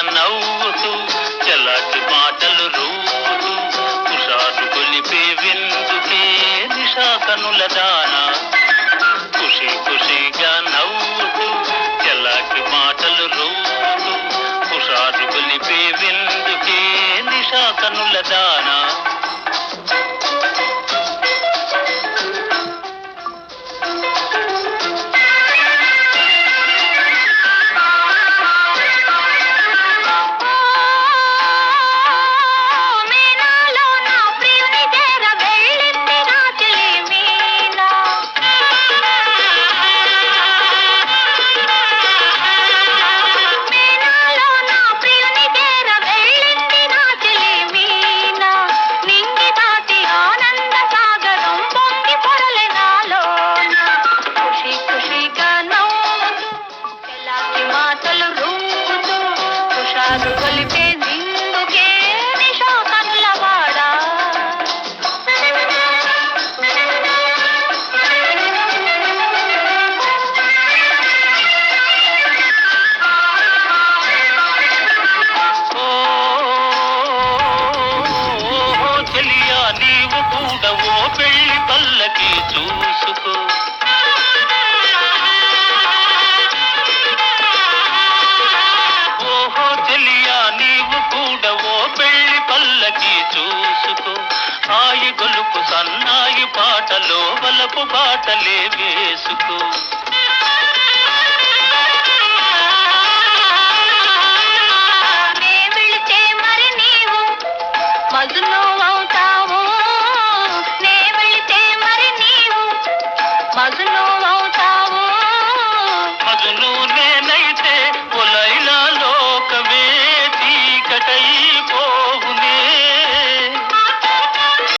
నవ్వుతూ చలాటి మాటలు రూపుతూ కుషాలు కొలిపే విందుకే దిశా కనుల దాన. ఖుషి ఖుషిగా నవ్వుతూ చలాటి మాటలు రూపుతూ కుషాలు కొలిపే విందుకే దిశా కనుల దానా. నిజాలు కొలిపే నిందుకే నిషా కనులవాడా నీవు కూడా చూసుకో. తప్పు బాటలే వేసుకో. మరి నీవు. మధులో